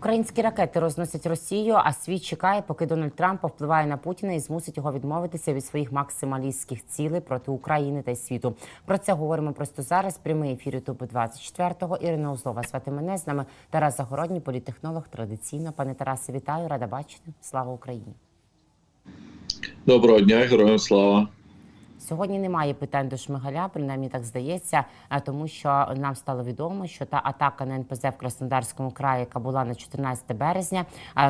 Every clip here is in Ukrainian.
Українські ракети розносять Росію, а світ чекає, поки Дональд Трамп повпливає на Путіна і змусить його відмовитися від своїх максималістських цілей проти України та світу. Про це говоримо просто зараз. Прямий ефір Ютубу 24-го. Ірина Узлова звати мене з нами Тарас Загородній, політехнолог. Традиційно, пане Тарасе, вітаю, рада бачити. Слава Україні. Доброго дня, героям слава. Сьогодні немає питань до Шмигаля, принаймні так здається, а тому що нам стало відомо, що та атака на НПЗ в Краснодарському краї, яка була на 14 березня,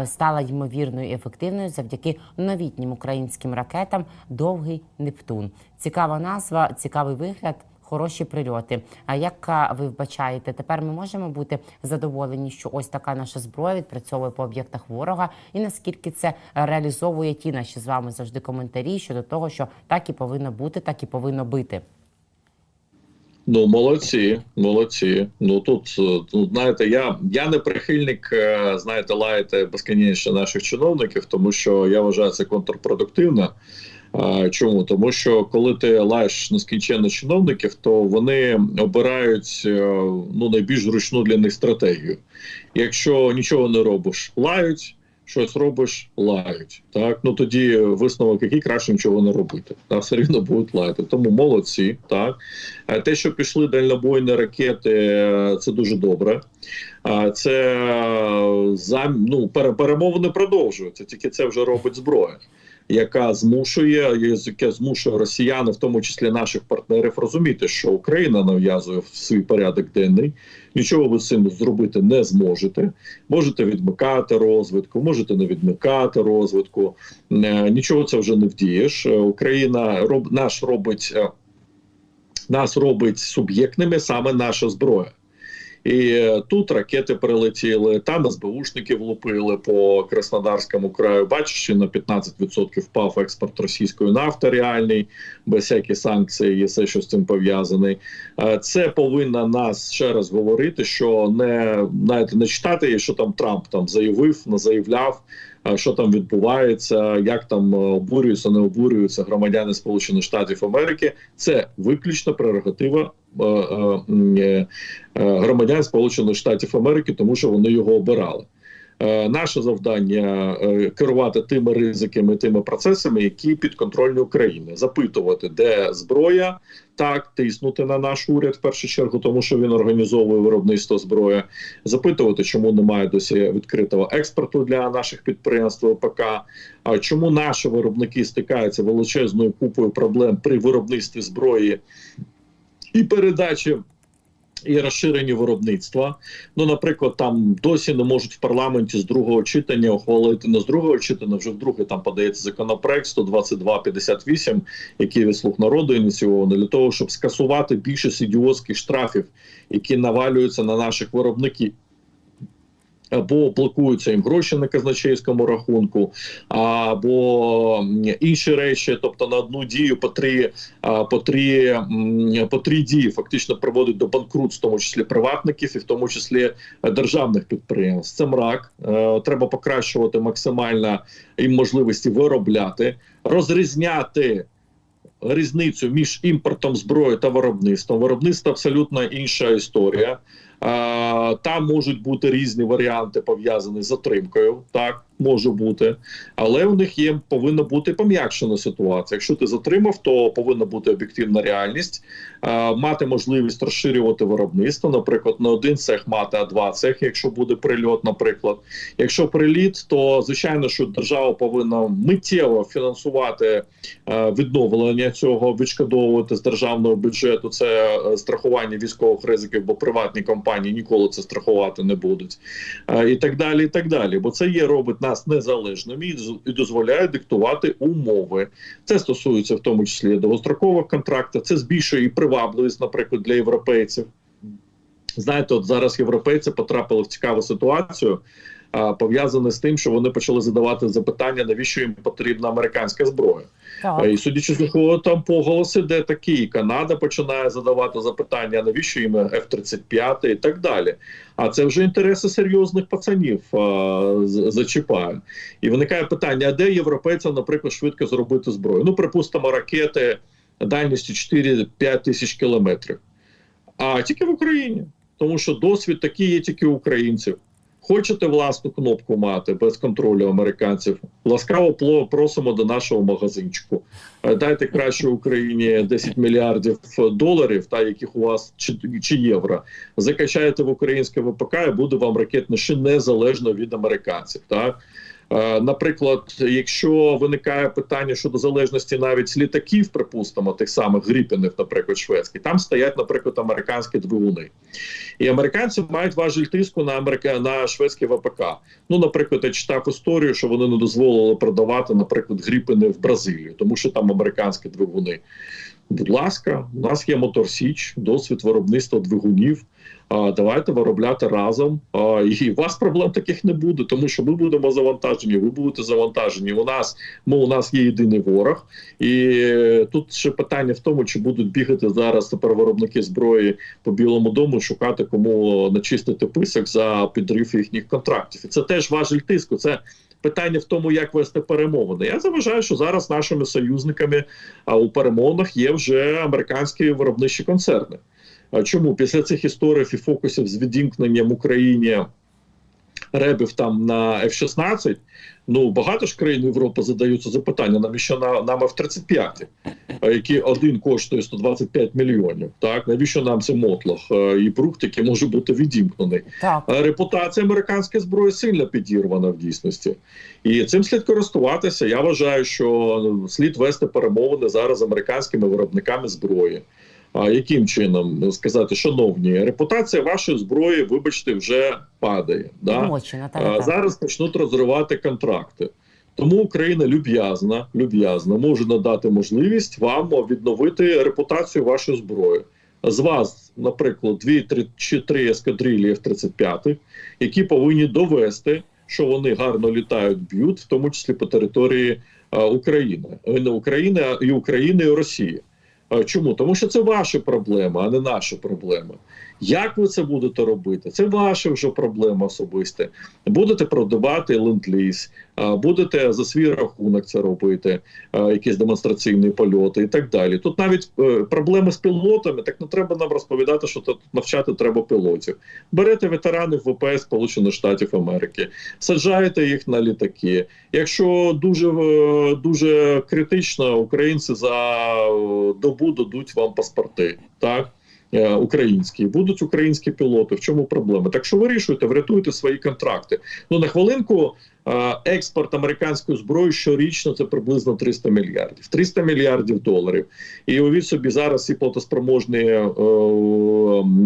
стала ймовірною і ефективною завдяки новітнім українським ракетам Довгий Нептун. Цікава назва, цікавий вигляд. Хороші прильоти. А як ви вбачаєте, тепер ми можемо бути задоволені, що ось така наша зброя відпрацьовує по об'єктах ворога, і наскільки це реалізовує ті наші з вами завжди коментарі щодо того, що так і повинно бути, так і повинно бити. Ну, молодці, молодці. Ну тут ну, знаєте, я я не прихильник, е, знаєте, лаяти безконечно наших чиновників, тому що я вважаю це контрпродуктивно. Чому? Тому що коли ти лаєш нескінченно чиновників, то вони обирають е, ну найбільш зручну для них стратегію. Якщо нічого не робиш, лають. Щось робиш, лають. Так, ну тоді висновок, який краще нічого не робити. Та все рівно будуть лаяти. Тому молодці. Так те, що пішли дальнобойні ракети, це дуже добре. А це е, зам... ну, пере- перемовини продовжуються. Тільки це вже робить зброя, яка змушує, яке змушує росіян, в тому числі наших партнерів, розуміти, що Україна нав'язує свій порядок денний. Нічого ви з цим зробити не зможете. Можете відмикати розвитку, можете не відмикати розвитку. Е, Нічого це вже не вдієш. Е, Україна роб наш робить е, нас робить суб'єктними саме наша зброя. І е, тут ракети прилетіли, там СБУшники влупили по Краснодарському краю. Бачиш, що на 15% впав експорт російської нафти реальний, без всяких санкцій і все, що з цим пов'язаний. Е, Це повинно нас ще раз говорити, що не знаєте, не читати, що там Трамп там заявив, не заявляв. е, Що там відбувається, як там обурюються, не обурюються громадяни Сполучених Штатів Америки? Це виключно прерогатива громадян Сполучених Штатів Америки, тому що вони його обирали. Е, Наше завдання е, керувати тими ризиками, тими процесами, які підконтрольні України, запитувати, де зброя, так тиснути на наш уряд в першу чергу, тому що він організовує виробництво зброї, запитувати, чому немає досі відкритого експорту для наших підприємств ВПК, а чому наші виробники стикаються величезною купою проблем при виробництві зброї і передачі. І розширені виробництва. Ну, наприклад, там досі не можуть в парламенті з другого читання ухвалити не з другого читання, вже вдруге там подається законопроект 122-58, який від слуг народу ініційований, для того, щоб скасувати більшість ідіотських штрафів, які навалюються на наших виробників. Або блокуються їм гроші на казначейському рахунку, або інші речі, тобто на одну дію по три, по три, по три дії фактично приводить до банкрутств, в тому числі приватників і в тому числі державних підприємств. Це мрак. Е, Треба покращувати максимально їм можливості виробляти, розрізняти. Різницю між імпортом зброї та виробництвом. Виробництво абсолютно інша історія. Там можуть бути різні варіанти пов'язані з затримкою. Так може бути, але у них є повинна бути пом'якшена ситуація. Якщо ти затримав, то повинна бути об'єктивна реальність, мати можливість розширювати виробництво. Наприклад, не один цех мати, а два цехи, якщо буде прильот. Наприклад, якщо приліт, то звичайно, що держава повинна миттєво фінансувати відновлення цього, відшкодовувати з державного бюджету. Це е, страхування військових ризиків, бо приватні компанії ніколи це страхувати не будуть, і так далі. І так далі. Бо це є робить нас незалежними і дозволяє диктувати умови. Це стосується в тому числі довгострокових контрактів. Це збільшує і привабливість, наприклад, для європейців. Знаєте, от зараз європейці потрапили в цікаву ситуацію, пов'язане з тим, що вони почали задавати запитання, навіщо їм потрібна американська зброя. Так. І судячи з усього, там поголоси, де такі Канада починає задавати запитання, навіщо їм F-35 і так далі. А це вже інтереси серйозних пацанів а, зачіпає. І виникає питання: а де європейцям, наприклад, швидко зробити зброю? Ну, припустимо, ракети дальністю 4-5 тисяч кілометрів. А тільки в Україні, тому що досвід такий є тільки у українців. Хочете власну кнопку мати без контролю американців? Ласкаво просимо до нашого магазинчику. Е, Дайте краще Україні 10 мільярдів доларів, та яких у вас чи, чи євро. Закачаєте в українське ВПК і буде вам ракетний ще незалежно від американців. Так Е, Наприклад, якщо виникає питання щодо залежності навіть літаків, припустимо, тих самих гріпінів, наприклад, шведських, там стоять, наприклад, американські двигуни. І американці мають важіль тиску на Америка на шведське ВПК. Ну, наприклад, я читав історію, що вони не дозволили продавати, наприклад, гріпини в Бразилію, тому що там американські двигуни. Будь ласка, у нас є мотор Січ, досвід виробництва двигунів. Давайте виробляти разом. І у вас проблем таких не буде, тому що ми будемо завантажені. Ви будете завантажені. У нас ми у нас є єдиний ворог, і е, тут ще питання в тому, чи будуть бігати зараз тепер виробники зброї по білому дому, шукати кому начистити писок за підрив їхніх контрактів. І це теж важель тиску. Це питання в тому, як вести перемовини. Я заважаю, що зараз нашими союзниками у перемовинах є вже американські виробничі концерни. Чому після цих історій і фокусів з відімкненням Україні ребів там на F-16, ну багато ж країн Європи задаються запитання, навіщо на нам F-35, які один коштує 125 мільйонів. Так навіщо нам це мотлох Е, і брухт, який може бути відімкнений? Так. Репутація американської зброї сильно підірвана в дійсності, і цим слід користуватися. Я вважаю, що слід вести перемовини зараз з американськими виробниками зброї. А яким чином сказати, шановні, репутація вашої зброї, вибачте, вже падає. Да? Вимочена, так, так. зараз почнуть розривати контракти. Тому Україна люб'язна, люб'язна може надати можливість вам відновити репутацію вашої зброї. З вас, наприклад, дві три чи три ескадрилі F-35, які повинні довести, що вони гарно літають, б'ють, в тому числі по території а, України, не України а і України і Росії. А Чому? Тому що це ваша проблема, а не наша проблеми. Як ви це будете робити? Це ваша вже проблема особисте. Будете продавати ленд-ліз, будете за свій рахунок це робити, якісь демонстраційні польоти і так далі. Тут навіть е, проблеми з пілотами, так не треба нам розповідати, що тут навчати треба пілотів. Берете ветеранів ВПС Сполучених Штатів Америки, саджаєте їх на літаки. Якщо дуже е, дуже критично, українці за е, добу дадуть вам паспорти, так. Е, Українські будуть українські пілоти. В чому проблема? Так що вирішуйте, врятуйте свої контракти. Ну на хвилинку експорт американської зброї щорічно це приблизно 300 мільярдів. 300 мільярдів доларів. І уявіть собі, зараз ці платоспроможні е,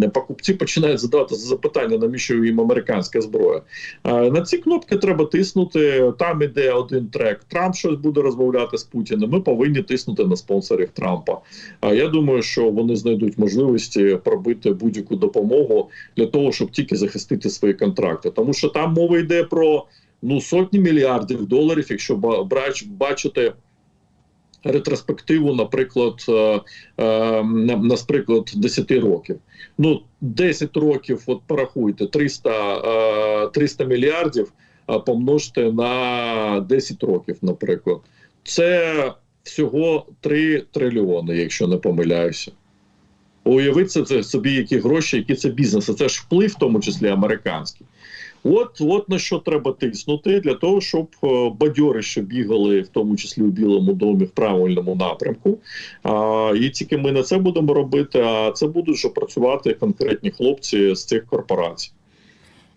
е, покупці починають задавати запитання, навіщо їм американська зброя. Е, на ці кнопки треба тиснути. Там іде один трек. Трамп щось буде розмовляти з Путіним. Ми повинні тиснути на спонсорів Трампа. А я думаю, що вони знайдуть можливості пробити будь-яку допомогу для того, щоб тільки захистити свої контракти, тому що там мова йде про ну сотні мільярдів доларів, якщо ба- бачити. Ретроспективу, наприклад, е, е, наприклад, 10 років. Ну, 10 років, от порахуйте, 300, е, 300 мільярдів е, помножте на 10 років, наприклад. Це всього 3 трильйони, якщо не помиляюся. Уявіть це, собі, які гроші, які це бізнес. Це ж вплив, в тому числі американський. От, от на що треба тиснути для того, щоб е, бадьорище бігали, в тому числі у Білому домі, в правильному напрямку. А, і тільки ми на це будемо робити. А це будуть вже працювати конкретні хлопці з цих корпорацій.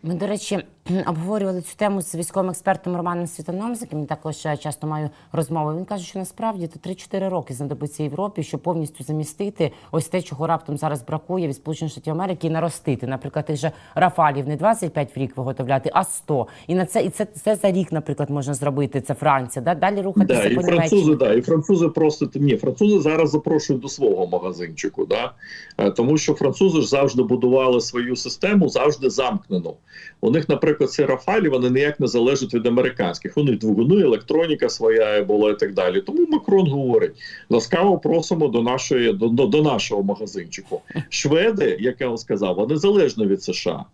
Ми, до речі, обговорювали цю тему з військовим експертом Романом Світаном, з яким також е, часто маю розмови. Він каже, що насправді то 3-4 роки знадобиться Європі, щоб повністю замістити ось те, чого раптом зараз бракує від Сполучених Штатів Америки, і наростити. Наприклад, тих же Рафалів не 25 в рік виготовляти, а 100. І на це і це, це за рік, наприклад, можна зробити. Це Франція. Да? Далі рухатися Да, і по французи, да, і французи просто ні, французи зараз запрошують до свого магазинчику, да? Е, тому що французи ж завжди будували свою систему, завжди замкнену. У них, наприклад, ці Рафалі вони ніяк не залежать від американських. У них двигуни, електроніка своя була і так далі. Тому Макрон говорить: ласкаво просимо до нашої до, до, нашого магазинчику. Шведи, як я вам сказав, вони залежні від США.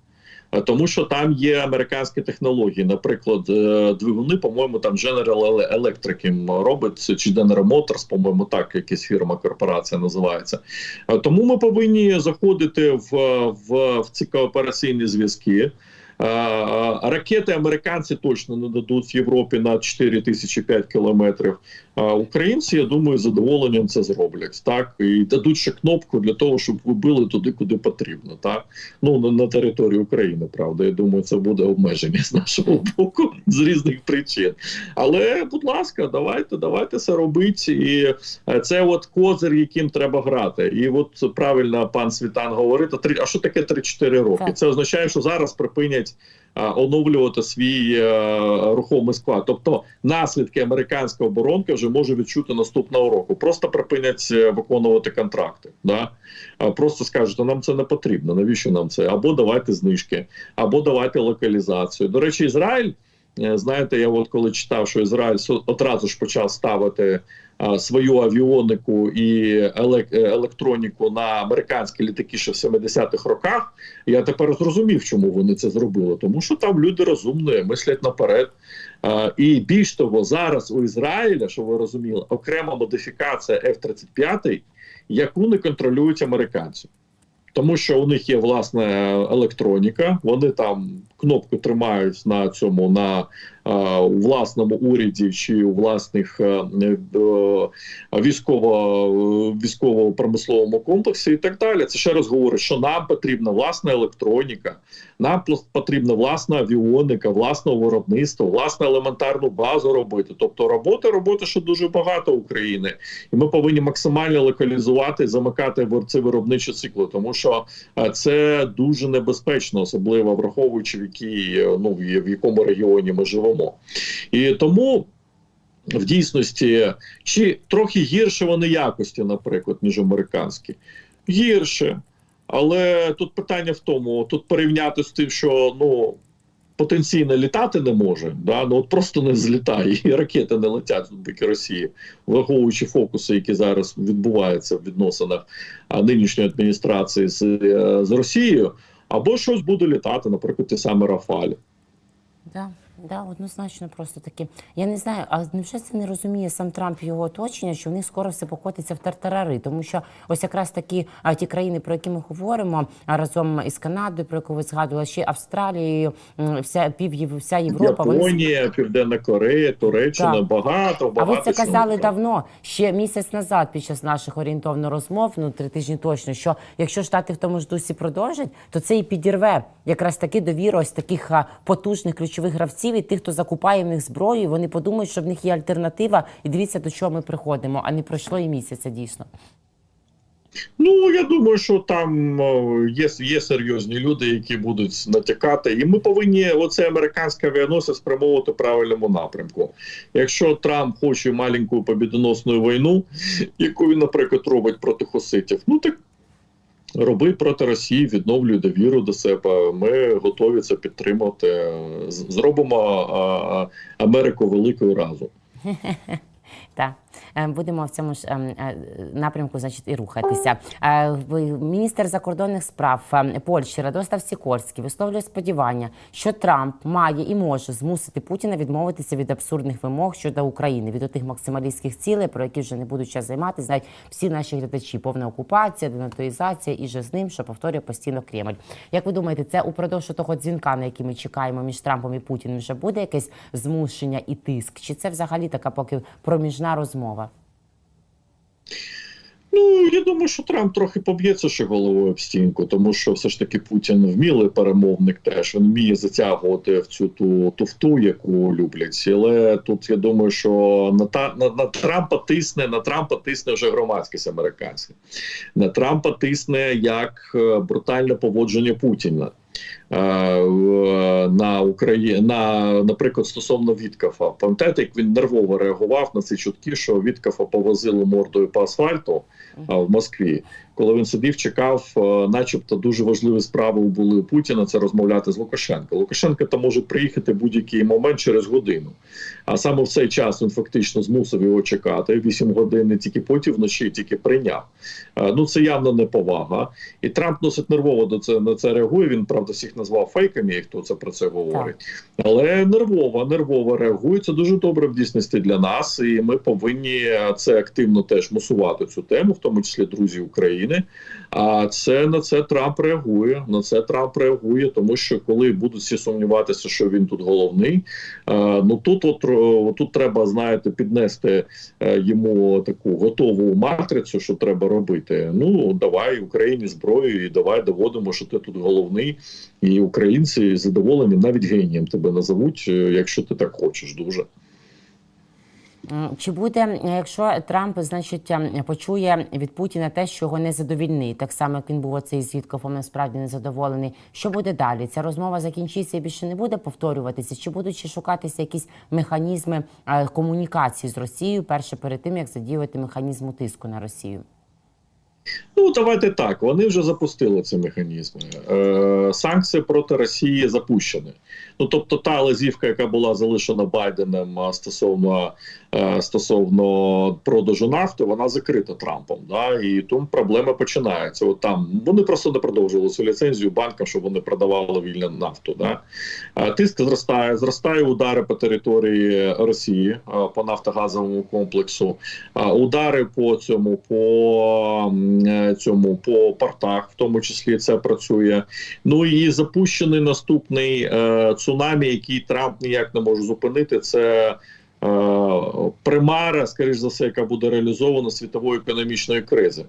Тому що там є американські технології, наприклад, е, двигуни, по-моєму, там General Electric робить, чи General Motors, по-моєму, так якась фірма корпорація називається. Тому ми повинні заходити в, в, в ці коопераційні зв'язки. Ракети американці точно не дадуть Європі на 4 тисячі 5 кілометрів. А українці, я думаю, з задоволенням це зроблять. Так і дадуть ще кнопку для того, щоб ви били туди, куди потрібно. Так ну на, на території України, правда. Я думаю, це буде обмеження з нашого боку з різних причин. Але, будь ласка, давайте, давайте це робити. І е, це от козир, яким треба грати. І от правильно пан Світан говорить: а що таке 3-4 роки? Це означає, що зараз припинять оновлювати свій е, рухомий склад. Тобто наслідки американської оборонки вже може відчути наступного року. Просто припинять е, виконувати контракти. Да? Просто скажуть, «А нам це не потрібно. Навіщо нам це? Або давайте знижки, або давайте локалізацію. До речі, Ізраїль. е, Знаєте, я от коли читав, що Ізраїль одразу ж почав ставити свою авіонику і е, електроніку на американські літаки ще в 70-х роках. Я тепер зрозумів, чому вони це зробили. Тому що там люди розумні, мислять наперед. І більш того, зараз у Ізраїля, що ви розуміли, окрема модифікація F-35, яку не контролюють американці. Тому що у них є власна електроніка, вони там кнопку тримають на цьому на е, у власному уряді чи у власних е, е, військово військово промисловому комплексі і так далі. Це ще раз говорить, що нам потрібна власна електроніка, нам потрібна власна авіоника, власне виробництво, власну елементарну базу робити. Тобто роботи, роботи, що дуже багато України, і ми повинні максимально локалізувати, замикати ці виробничі цикли, тому що е, це дуже небезпечно, особливо враховуючи в якій е, ну в якому регіоні ми живемо, і тому. В дійсності, чи трохи гірше вони якості, наприклад, ніж американські, гірше. Але тут питання в тому: тут порівняти з тим, що ну потенційно літати не може, да? ну от просто не злітає, і ракети не летять в бік Росії, враховуючи фокуси, які зараз відбуваються в відносинах нинішньої адміністрації з, е, з Росією, або щось буде літати, наприклад, ті самі Рафалі. Да, да, однозначно просто таки. Я не знаю, а невже це не розуміє сам Трамп і його оточення, що в них скоро все покотиться в тартарари? Тому що ось якраз такі а, ті країни, про які ми говоримо, а разом із Канадою, про яку ви згадували, ще Австралією, вся пів вся Європа. вони Південна Корея, Туреччина, Так. багато, А ви це казали давно, ще місяць назад, під час наших орієнтовно розмов, ну три тижні точно. Що якщо штати в тому ж дусі продовжать, то це і підірве якраз таки довіру ось таких потужних ключових гравців і тих, хто закупає в них зброю. Вони подумають, що в них є альтернатива, і дивіться, до чого ми приходимо. А не пройшло і місяця дійсно. Ну я думаю, що там є, є серйозні люди, які будуть натякати, і ми повинні оце американське авіаносець спрямовувати в правильному напрямку. Якщо Трамп хоче маленьку побідоносну війну, яку він, наприклад, робить проти хуситів, ну так. Роби проти Росії, відновлюй довіру до себе. Ми готові це підтримати. Зробимо Америку великою разом. Так, будемо в цьому ж ем, е, напрямку, значить, і рухатися. Е, Міністр закордонних справ е, Польщі Радостав Сікорський висловлює сподівання, що Трамп має і може змусити Путіна відмовитися від абсурдних вимог щодо України, від отих максималістських цілей, про які вже не будуть час займати, знають всі наші глядачі. Повна окупація, денатоїзація і же з ним, що повторює постійно Кремль. Як ви думаєте, це упродовж того дзвінка, на який ми чекаємо між Трампом і Путіним, вже буде якесь змушення і тиск? Чи це взагалі така поки проміжна розмова? Ну я думаю, що Трамп трохи поб'ється ще головою об стінку, тому що все ж таки Путін вмілий перемовник. Теж він вміє затягувати в цю ту туфту, яку люблять. Але тут я думаю, що на та на, на Трампа тисне на Трампа тисне вже громадськість американська. На Трампа тисне як е, брутальне поводження Путіна. Е, На Україні на наприклад стосовно Віткафа. Пам'ятаєте, як він нервово реагував на ці чутки, що Віткафа повозили мордою по асфальту а, в Москві, коли він сидів, чекав, е, начебто дуже важливі справи були у Путіна. Це розмовляти з Лукашенко. Лукашенко там може приїхати будь-який момент через годину. А саме в цей час він фактично змусив його чекати 8 годин, не тільки потім вночі, тільки прийняв. Е, Ну це явно неповага. І Трамп носить нервово до це на це реагує. Він правда всіх назвав фейками, хто це про це говорить. Але нервово, нервово реагує. Це дуже добре в дійсності для нас, і ми повинні е, це активно теж мусувати цю тему, в тому числі друзі України. України. А це на це Трамп реагує. На це Трамп реагує, тому що коли будуть всі сумніватися, що він тут головний, е, ну тут от, е, тут треба знаєте піднести е, йому таку готову матрицю, що треба робити. Ну давай Україні зброю, і давай доводимо, що ти тут головний, і українці задоволені навіть генієм тебе назовуть, якщо ти так хочеш дуже. Чи буде, якщо Трамп, значить, е, почує від Путіна те, що його не задовільний, так само як він був оцей з Віткофом, насправді незадоволений. Що буде далі? Ця розмова закінчиться і більше не буде повторюватися? Чи будуть ще шукатися якісь механізми е, комунікації з Росією перше перед тим, як задіяти механізм тиску на Росію? Ну давайте так. Вони вже запустили ці механізми. Е, санкції проти Росії запущені. Ну тобто, та лазівка, яка була залишена Байденом стосовно е, стосовно продажу нафти, вона закрита Трампом. Да? І тому проблема починається. От там вони просто не продовжували цю ліцензію банкам, щоб вони продавали вільну нафту. Да? Е, Тиск зростає, зростає удари по території Росії е, по нафтогазовому комплексу, е, удари по цьому по цьому по портах, в тому числі це працює. Ну і запущений наступний е, цунамі, який Трамп ніяк не може зупинити. Це е, примара, скоріш за все, яка буде реалізована світової економічної кризи.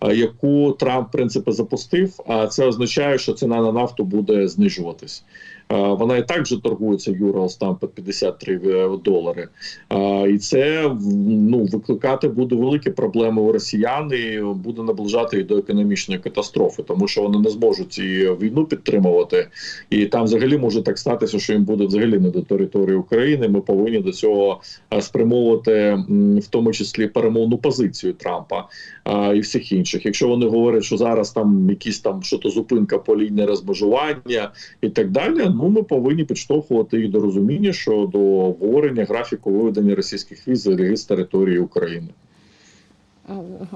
е, Яку Трамп в принципі запустив, а це означає, що ціна на нафту буде знижуватись. Вона і так же торгується Юралс там по 53 долари. Е, І це ну викликати буде великі проблеми у росіян і буде наближати і до економічної катастрофи, тому що вони не зможуть і війну підтримувати. І там взагалі може так статися, що їм буде взагалі не до території України. Ми повинні до цього е, спрямовувати в тому числі перемовну позицію Трампа і всіх інших. Якщо вони говорять, що зараз там якісь там що то зупинка по лінії розмежування і так далі. Ну ми повинні підштовхувати їх до розуміння, що до обговорення графіку виведення російських віз з території України.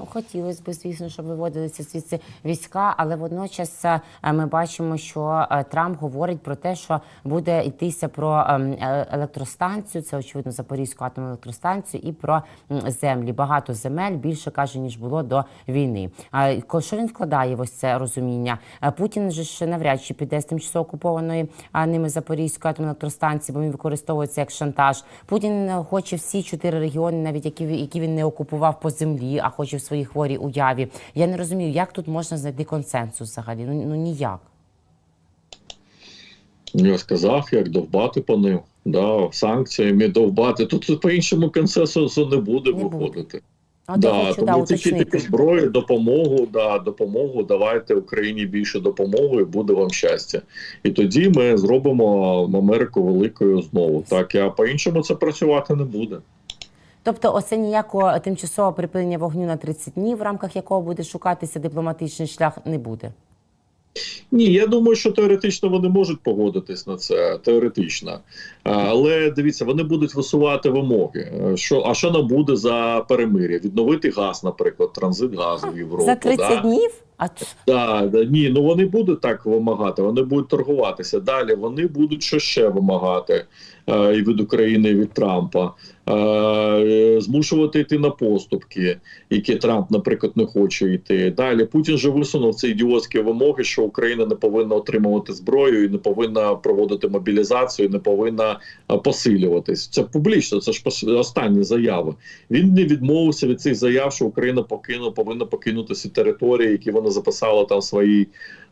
Хотілося б, звісно, щоб виводилися звідси війська, але водночас е, ми бачимо, що е, Трамп говорить про те, що буде йтися про ем, е, електростанцію, це очевидно Запорізьку атомну електростанцію, і про землі. Багато земель більше каже ніж було до війни. А що він вкладає в ось це розуміння? Путін же ж навряд чи піде з тимчасово окупованої ними Запорізької атомної електростанції, бо він використовується як шантаж. Путін хоче всі чотири регіони, навіть які які він не окупував по землі, а хоче в своїй хворій уяві. Я не розумію, як тут можна знайти консенсус взагалі. Ну, ну ніяк. Я сказав, як довбати по ним. Да, санкціями довбати. Тут по-іншому консенсусу не буде Не виходити. Я Да, хочу да, тому тільки таку зброю, допомогу, да, допомогу, давайте Україні більше допомоги, і буде вам щастя. І тоді ми зробимо Америку великою знову. Так, а по-іншому це працювати не буде. Тобто, оце ніякого тимчасового припинення вогню на 30 днів, в рамках якого буде шукатися дипломатичний шлях, не буде. Ні, я думаю, що теоретично вони можуть погодитись на це. Теоретично. Але дивіться, вони будуть висувати вимоги. Е, Що, а що нам буде за перемир'я? Відновити газ, наприклад, транзит газу в Європу. За 30 да? днів? А Да, да, ні, ну вони будуть так вимагати, вони будуть торгуватися. Далі вони будуть що ще вимагати е, і від України, і від Трампа, е, змушувати йти на поступки, які Трамп, наприклад, не хоче йти. Далі Путін же висунув ці ідіотські вимоги, що Україна не повинна отримувати зброю, і не повинна проводити мобілізацію, і не повинна е, посилюватись. Це публічно, це ж останні заяви. Він не відмовився від цих заяв, що Україна покину, повинна покинути ці території, які вона записала там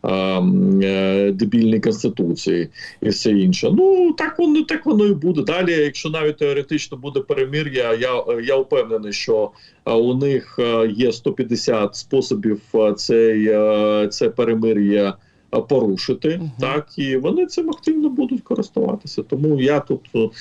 ем, е, дебільній конституції і все інше. Ну так воно так воно і буде. Далі, якщо навіть теоретично буде перемир'я, я, я впевнений, що е, у них е, є 150 способів е, цей, це перемир'я. Порушити Мгм. так і вони цим активно будуть користуватися. Тому я тут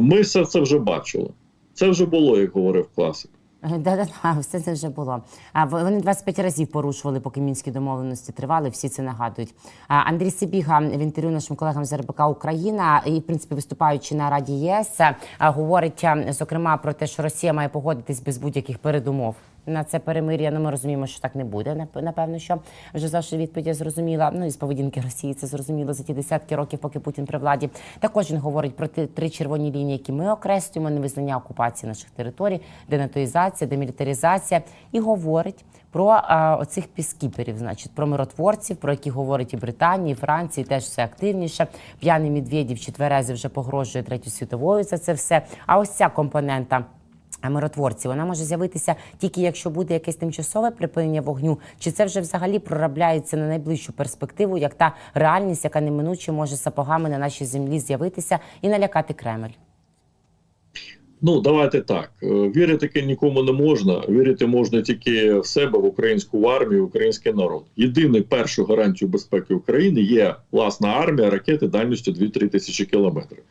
ми все це вже бачили. Це вже було, як говорив класик. Да-да-да, все це вже було. А вони 25 разів порушували, поки мінські домовленості тривали. Всі це нагадують. Андрій Сибіга в інтерв'ю нашим колегам з РБК Україна і, в принципі, виступаючи на Раді ЄС, говорить зокрема про те, що Росія має погодитись без будь-яких передумов на це перемир'я. Ну ми розуміємо, що так не буде. Напевно, що вже завжди відповідь зрозуміла. Ну і з поведінки Росії це зрозуміло за ті десятки років, поки Путін при владі. Також він говорить про ті три червоні лінії, які ми окреслюємо: невизнання окупації наших територій, денатоїзація, демілітаризація, і говорить про а, оцих піскіперів, значить, про миротворців, про які говорить і Британія, і Франція, і теж все активніше. П'яний Медведєв чи Тверези вже погрожує третю світовою за це все. А ось ця компонента. Миротворці, вона може з'явитися тільки якщо буде якесь тимчасове припинення вогню, чи це вже взагалі проробляється на найближчу перспективу, як та реальність, яка неминуче може сапогами на нашій землі з'явитися і налякати Кремль. Ну, давайте так. Е, Вірити нікому не можна. Вірити можна тільки в себе, в українську армію, в український народ. Єдиною першою гарантією безпеки України є власна армія, ракети дальністю 2-3 тисячі кілометрів.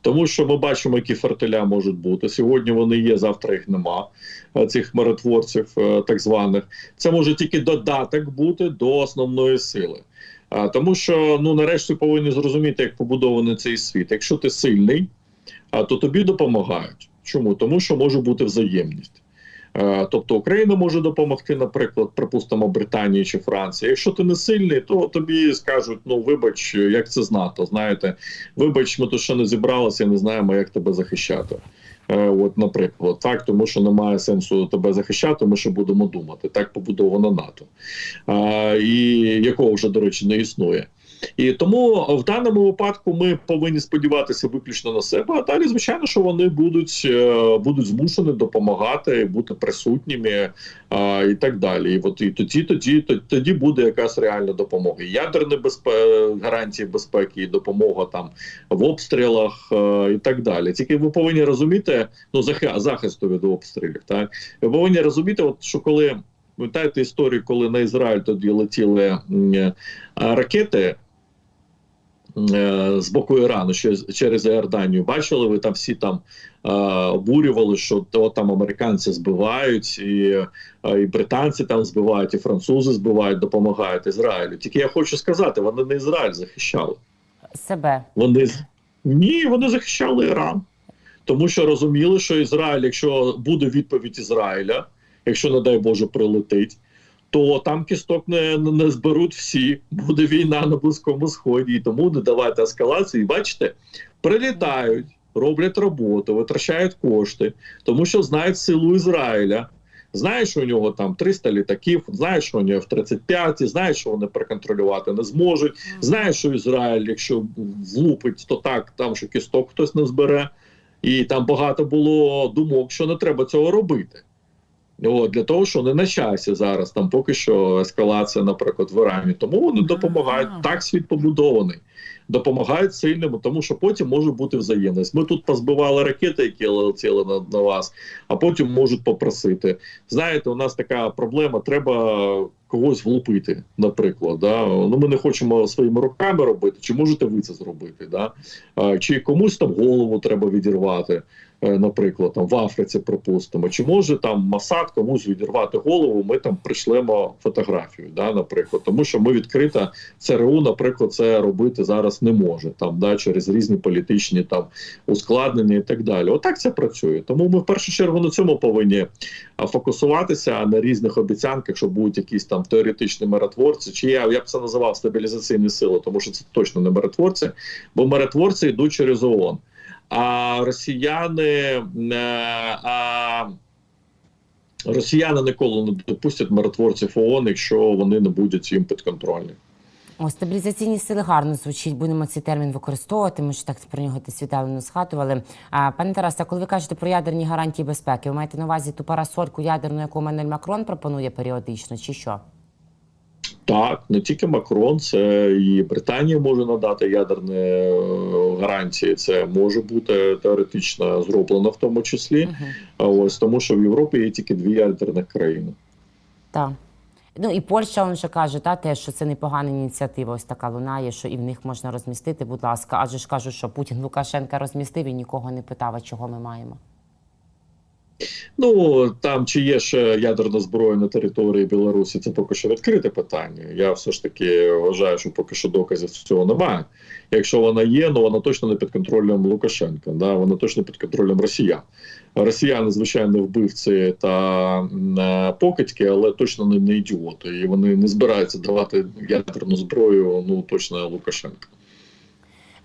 Тому що ми бачимо, які фортеля можуть бути. Сьогодні вони є, завтра їх нема. е, Цих миротворців, е, так званих. Це може тільки додаток бути до основної сили. Тому що ну нарешті повинні зрозуміти, як побудований цей світ. Якщо ти сильний, то тобі допомагають. Чому? Тому що може бути взаємність. Е, Тобто Україна може допомогти, наприклад, припустимо, Британії чи Франції. Якщо ти не сильний, то тобі скажуть: ну вибач, як це з НАТО. Знаєте, вибач, ми тут ще не зібралися, не знаємо, як тебе захищати. Е, От, наприклад, так, тому що немає сенсу тебе захищати. Ми ще будемо думати. Так побудовано НАТО, а, і якого вже до речі не існує. І тому в даному випадку ми повинні сподіватися виключно на себе. А далі, звичайно, що вони будуть е, будуть змушені допомагати, бути присутніми а, і так далі. І от і тоді, тоді, тоді, буде якась реальна допомога. І Ядерні безпе... гарантії безпеки, і допомога там в обстрілах е, і так далі. Тільки ви повинні розуміти ну зах- захисту від обстрілів. Так ви повинні розуміти, от що коли. Пам'ятаєте історію, коли на Ізраїль тоді летіли е, ракети е, з боку Ірану через Іорданію. Бачили, ви там всі там обурювали, що то там американці збивають, і, і британці там збивають, і французи збивають, допомагають Ізраїлю. Тільки я хочу сказати, вони не Ізраїль захищали. Себе Вони ні, вони захищали Іран. Тому що розуміли, що Ізраїль, якщо буде відповідь Ізраїля, якщо, не дай Боже, прилетить, то там кісток не, не зберуть всі. Буде війна на Близькому Сході, і тому не давайте ескалації. Бачите, прилітають, роблять роботу, витрачають кошти, тому що знають силу Ізраїля. Знають, що у нього там 300 літаків, знають, що у нього в 35, знають, що вони проконтролювати не зможуть. Знають, що Ізраїль, якщо влупить, то так, там що кісток хтось не збере. І там багато було думок, що не треба цього робити. От, для того, що не на часі зараз, там поки що ескалація, наприклад, в Ірані. Тому вони допомагають. Так світ побудований. Допомагають сильним, тому що потім може бути взаємність. Ми тут позбивали ракети, які летіли на, на вас, а потім можуть попросити. Знаєте, у нас така проблема: треба когось влупити, наприклад. Да? Ну, ми не хочемо своїми руками робити. Чи можете ви це зробити? Да? Чи комусь там голову треба відірвати, е, наприклад, там в Африці, припустимо. Чи може там Масад комусь відірвати голову? Ми там пришлемо фотографію, да, наприклад, тому що ми відкрита ЦРУ, наприклад, це робити зараз не може там, да, через різні політичні там ускладнення і так далі. Отак це працює. Тому ми в першу чергу на цьому повинні фокусуватися а на різних обіцянках, що будуть якісь там теоретичні миротворці, чи я, я б це називав стабілізаційні сили, тому що це точно не миротворці, бо миротворці йдуть через ООН. А росіяни, е, а росіяни ніколи не допустять миротворців ООН, якщо вони не будуть їм підконтрольні. О, стабілізаційні сили гарно звучить. Будемо цей термін використовувати. Ми ж так про нього ти світали не згадували. А пане Тарасе, коли ви кажете про ядерні гарантії безпеки, ви маєте на увазі ту парасольку ядерну, яку Менель Макрон пропонує періодично, чи що? Так, не тільки Макрон, це і Британія може надати ядерні е, гарантії. Це може бути теоретично зроблено в тому числі. А ось тому, що в Європі є тільки дві ядерних країни. Так. Ну і Польща, він же каже, та теж, що це непогана ініціатива. Ось така лунає, що і в них можна розмістити. Будь ласка, адже ж кажуть, що Путін Лукашенка розмістив і нікого не питав, а чого ми маємо. Ну там чи є ще ядерна зброя на території Білорусі, це поки що відкрите питання. Я все ж таки вважаю, що поки що доказів цього немає. Якщо вона є, ну вона точно не під контролем Лукашенка. Да? Вона точно під контролем Росіян. Росіяни, звичайно, вбивці та е, покидьки, але точно не, не ідіоти. І вони не збираються давати ядерну зброю. Ну точно Лукашенка.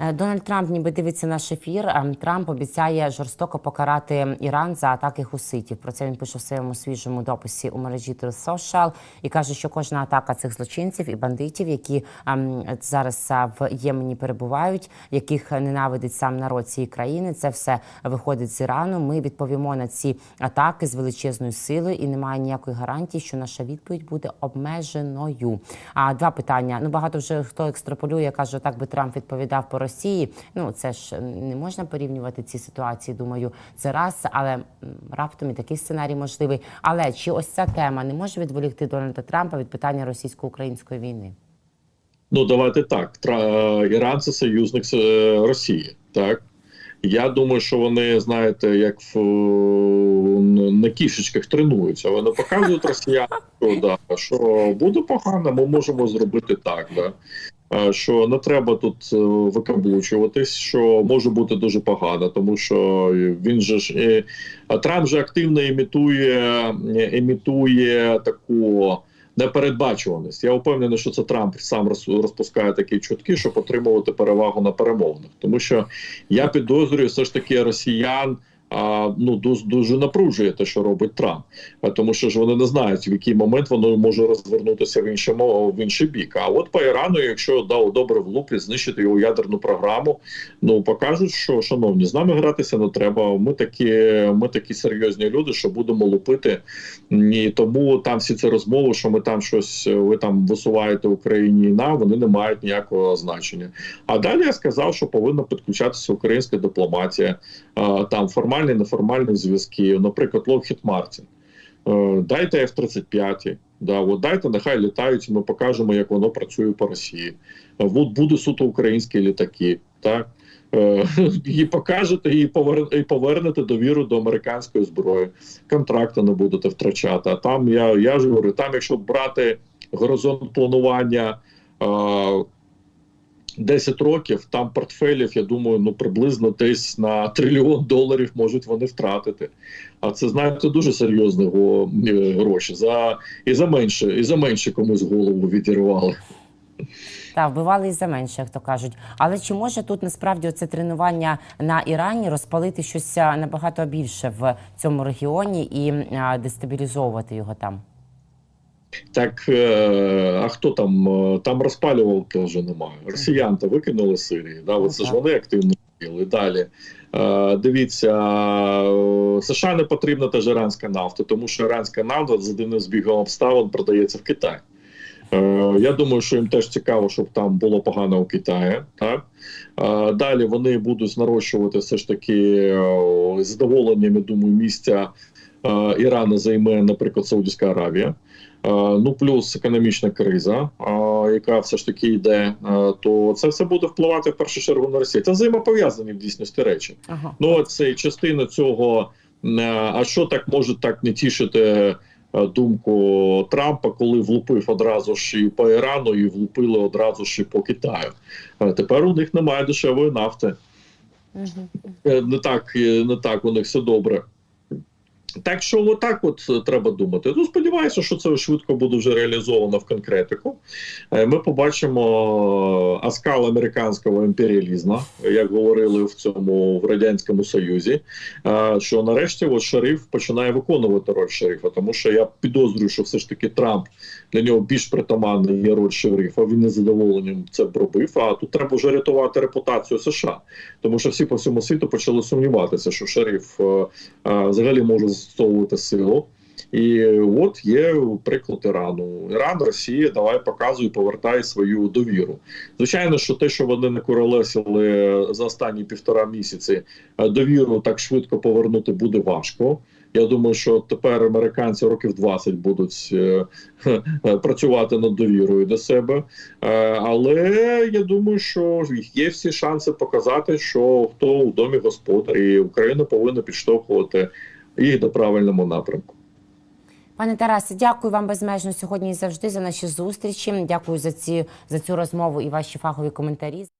Е, Дональд Трамп ніби дивиться наш ефір. Ем, Трамп обіцяє жорстоко покарати Іран за атаки хуситів. Про це він пише в своєму свіжому дописі у мережі Truth Social і каже, що кожна атака цих злочинців і бандитів, які ем, зараз в Ємені перебувають, яких ненавидить сам народ цієї країни, це все виходить з Ірану. Ми відповімо на ці атаки з величезною силою, і немає ніякої гарантії, що наша відповідь буде обмеженою. А два питання. Ну багато вже хто екстраполює, каже, так би Трамп відповідав по Росії. Ну це ж не можна порівнювати ці ситуації. Думаю, це раз, але раптом і такий сценарій можливий. Але чи ось ця тема не може відволікти Дональда Трампа від питання російсько-української війни? Ну, давайте так. Тра... Іран це союзник е, Росії. Так. Я думаю, що вони, знаєте, як в на кішечках тренуються. Вони показують росіянам, що, да, що буде погано, ми можемо зробити так. Да. Е, Що не треба тут е, викаблучуватись, що може бути дуже погано, тому що він же ж е, Трамп же активно імітує, імітує таку непередбачуваність. Я впевнений, що це Трамп сам розпускає такі чутки, щоб отримувати перевагу на перемовинах. Тому що я підозрюю, все ж таки росіян. А, ну дуже, дуже напружує те, що робить Трамп, тому що ж вони не знають, в який момент воно може розвернутися в іншому в інший бік. А от по Ірану, якщо дав добре влуплять, знищити його ядерну програму, ну покажуть, що шановні, з нами гратися не треба. Ми такі, ми такі серйозні люди, що будемо лупити. І тому там всі ці розмови, що ми там щось ви там висуваєте Україні на вони не мають ніякого значення. А далі я сказав, що повинна підключатися українська дипломатія, там формальні, неформальні зв'язки, наприклад, Lockheed Martin. Е, Дайте F-35, да, от дайте, нехай літають, ми покажемо, як воно працює по Росії. Е, От буде суто українські літаки. Так? Е, І покажете, і і повернете довіру до американської зброї. Контракти не будете втрачати. А там я, я ж говорю, там, якщо брати горизонт планування. Е, 10 років там портфелів, я думаю, ну приблизно десь на трильйон доларів можуть вони втратити. А це знаєте дуже серйозні е, гроші. За і за менше, і за менше комусь голову відірвали. Та вбивали і за менше, як то кажуть. Але чи може тут насправді це тренування на Ірані розпалити щось набагато більше в цьому регіоні і дестабілізовувати його там? Так е, а хто там е, там розпалював, теж немає. Росіян то викинули з Сирії. Да, от це ж вони активно діяли. Далі е, дивіться, США не потрібна теж іранська нафта, тому що іранська нафта за дивним збігом обставин продається в Китай. Я думаю, що їм теж цікаво, щоб там було погано у Китаї. Так далі вони будуть нарощувати все ж таки задоволенням, я думаю, місця Ірану займе, наприклад, Саудівська Аравія. Е, Ну, плюс економічна криза, е, яка все ж таки йде, е, то це все буде впливати в першу чергу на Росію. Це взаємопов'язані в дійсності речі. Ага. Ну, це частина цього. А що так може так не тішити думку Трампа, коли влупив одразу ж і по Ірану, і влупили одразу ж і по Китаю. Тепер у них немає дешевої нафти. Не так, не так у них все добре. Так що отак от е, треба думати. Ну, сподіваюся, що це швидко буде вже реалізовано в конкретику. Е, Ми побачимо е, оскал американського імперіалізму, як говорили в цьому в радянському союзі. е, Що нарешті от шериф починає виконувати роль шерифа, тому що я підозрюю, що все ж таки Трамп для нього більш притаманний є роль шерифа. Він не задоволенням це робив. А тут треба вже рятувати репутацію США, тому що всі по всьому світу почали сумніватися, що шериф е, е, взагалі може застосовувати силу. І от є приклад Ірану. Іран, Росія, давай показуй, повертай свою довіру. Звичайно, що те, що вони не королесили за останні півтора місяці, е, довіру так швидко повернути буде важко. Я думаю, що тепер американці років 20 будуть е, е, працювати над довірою до себе. Але я думаю, що є всі шанси показати, що хто у домі господар, і Україна повинна підштовхувати їх до правильному напрямку. Пане Тарасе, дякую вам безмежно сьогодні і завжди за наші зустрічі. Дякую за ці за цю розмову і ваші фахові коментарі.